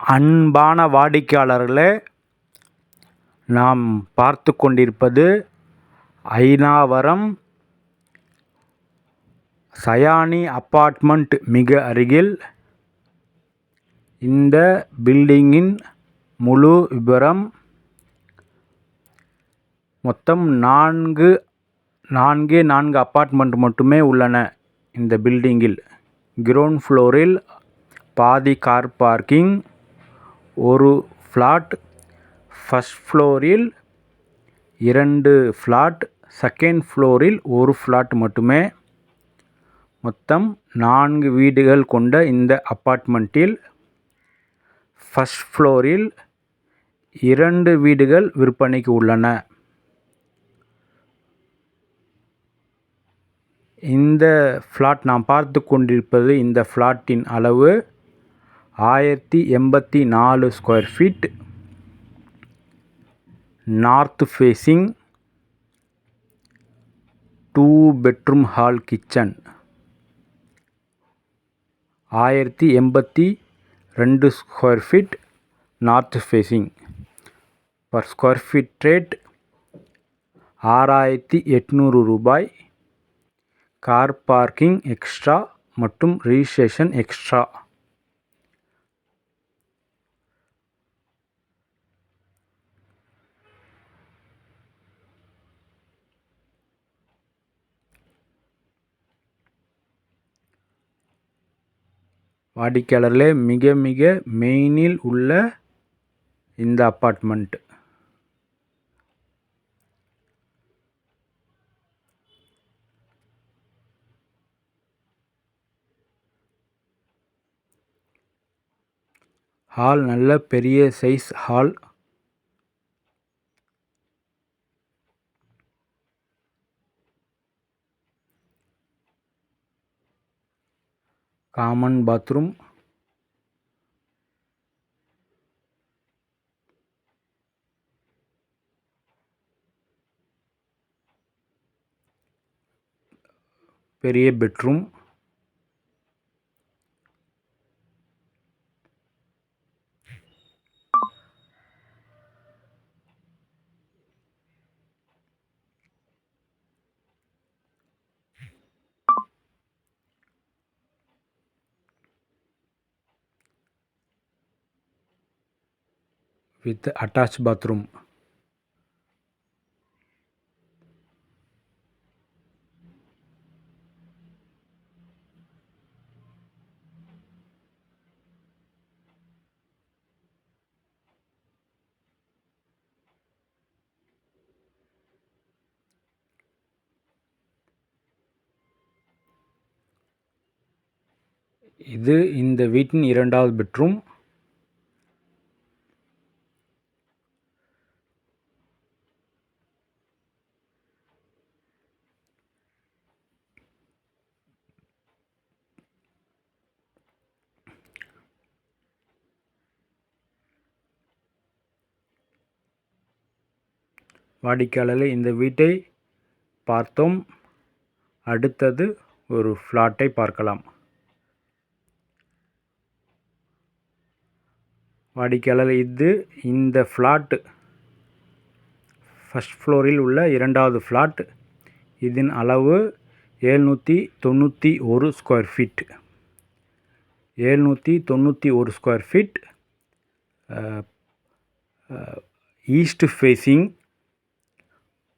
அன்பான வாடிக்கையாளர்களே நாம் பார்த்து கொண்டிருப்பது ஐநாவரம் சயானி அப்பார்ட்மெண்ட் மிக அருகில் இந்த பில்டிங்கின் முழு விபரம் மொத்தம் நான்கு நான்கே நான்கு அப்பார்ட்மெண்ட் மட்டுமே உள்ளன இந்த பில்டிங்கில். கிரவுண்ட் ஃப்ளோரில் பாதி கார் பார்க்கிங் ஒரு ஃப்ளாட் ஃபஸ்ட் ஃப்ளோரில் இரண்டு ஃப்ளாட் செகண்ட் ஃப்ளோரில் ஒரு ஃப்ளாட் மட்டுமே. மொத்தம் நான்கு வீடுகள் கொண்ட இந்த அப்பார்ட்மெண்ட்டில் ஃபஸ்ட் ஃப்ளோரில் இரண்டு வீடுகள் விற்பனைக்கு உள்ளன. இந்த ஃப்ளாட் நாம் பார்த்து கொண்டிருப்பது இந்த ஃப்ளாட்டின் அளவு ஆயிரத்தி எண்பத்தி நாலு square feet north facing two bedroom hall kitchen ஆயிரத்தி எண்பத்தி ரெண்டு square feet north facing per square feet rate ஆறாயிரத்தி எட்நூறு ரூபாய். கார் பார்க்கிங் எக்ஸ்ட்ரா மற்றும் ரிஜிஸ்ட்ரேஷன் எக்ஸ்ட்ரா வாடிக்கையாளர்களே மிக மிக மெயினில் உள்ள இந்த அப்பார்ட்மெண்ட் ஹால் நல்ல பெரிய சைஸ் ஹால் காமன் பாத்ரூம் பெரிய பெட்ரூம் வித் அட்டாச் பாத்ரூம் இது இந்த வீட்டின் இரண்டாவது பெட்ரூம் வாடிக்கையாளர்கள் இந்த வீட்டை பார்த்தோம். அடுத்தது ஒரு ஃப்ளாட்டை பார்க்கலாம். வாடிக்கையாளர் இது இந்த ஃப்ளாட்டு ஃபஸ்ட் ஃப்ளோரில் உள்ள இரண்டாவது ஃப்ளாட். இதன் அளவு ஏழ்நூற்றி தொண்ணூற்றி ஒரு ஸ்கொயர் ஃபீட். ஏழ்நூற்றி தொண்ணூற்றி ஒரு square feet east facing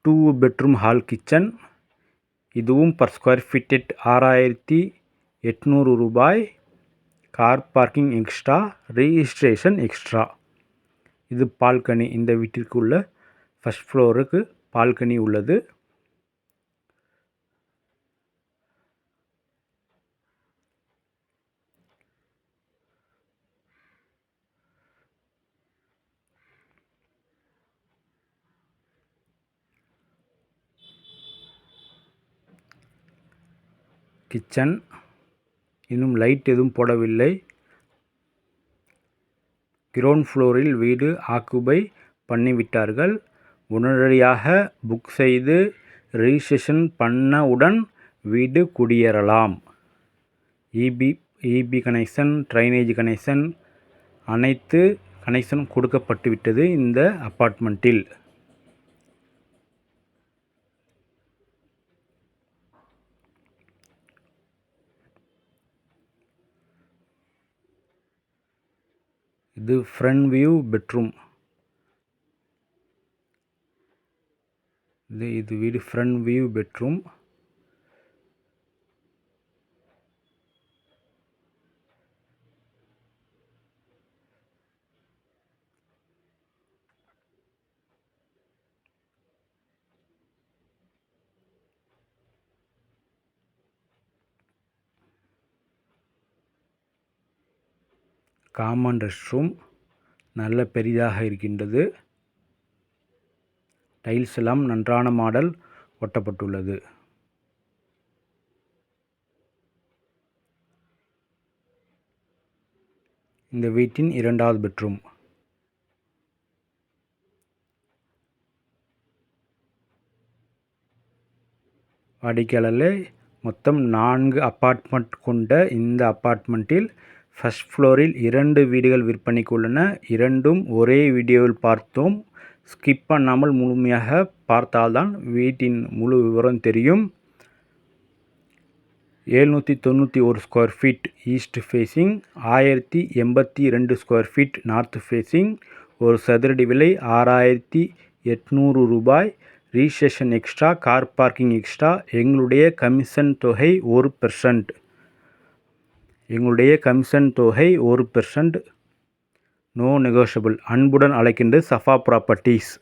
two bedroom hall kitchen இதுவும் பர் ஸ்கொயர் ஃபீட்டட் ஆறாயிரத்தி எட்நூறு ரூபாய். Car parking extra registration extra இது பால்கனி இந்த வீட்டிற்கு உள்ள ஃபஸ்ட் ஃப்ளோருக்கு பால்கனி உள்ளது. கிச்சன். இன்னும் லைட் எதுவும் போடவில்லை. கிரவுண்ட் ஃப்ளோரில் வீடு ஆக்குபை பண்ணிவிட்டார்கள். உடனடியாக புக் செய்து ரிஜிஸ்ட்ரேஷன் பண்ணவுடன் வீடு குடியேறலாம். EB EB connection drainage connection அனைத்து கனெக்ஷனும் கொடுக்கப்பட்டுவிட்டது இந்த அப்பார்ட்மெண்ட்டில். இது ஃப்ரண்ட் வியூ பெட்ரூம் இது இது வீடு front view bedroom common rest room நல்ல பெரிதாக இருக்கின்றது. டைல்ஸ் எல்லாம் நன்றான மாடல் ஒட்டப்பட்டுள்ளது. இந்த வீட்டின் இரண்டாவது பெட்ரூம். வாடிக்கையாளர்களே மொத்தம் நான்கு அப்பார்ட்மெண்ட் கொண்ட இந்த அப்பார்ட்மெண்ட்டில் ஃபஸ்ட் ஃப்ளோரில் இரண்டு வீடுகள் விற்பனைக்கு உள்ளன. இரண்டும் ஒரே வீடியோவில் பார்த்தோம். ஸ்கிப் பண்ணாமல் முழுமையாக பார்த்தால்தான் வீட்டின் முழு விவரம் தெரியும். ஏழ்நூற்றி தொண்ணூற்றி ஒரு ஸ்கொயர் ஃபீட் ஈஸ்ட் ஃபேஸிங் ஆயிரத்தி எண்பத்தி ரெண்டு ஸ்கொயர் ஃபீட் நார்த் ஃபேஸிங் ஒரு சதுரடி விலை ஆறாயிரத்தி எட்நூறு ரூபாய். ரீசேஷன் எக்ஸ்ட்ரா கார் பார்க்கிங் எக்ஸ்ட்ரா எங்களுடைய கமிஷன் தொகை ஒரு பெர்சன்ட் எங்களுடைய கமிஷன் தொகை ஒரு பெர்சன்ட் நோ நெகோஷியபிள் அன்புடன் அழைக்கின்ற சஃபா ப்ராப்பர்ட்டிஸ்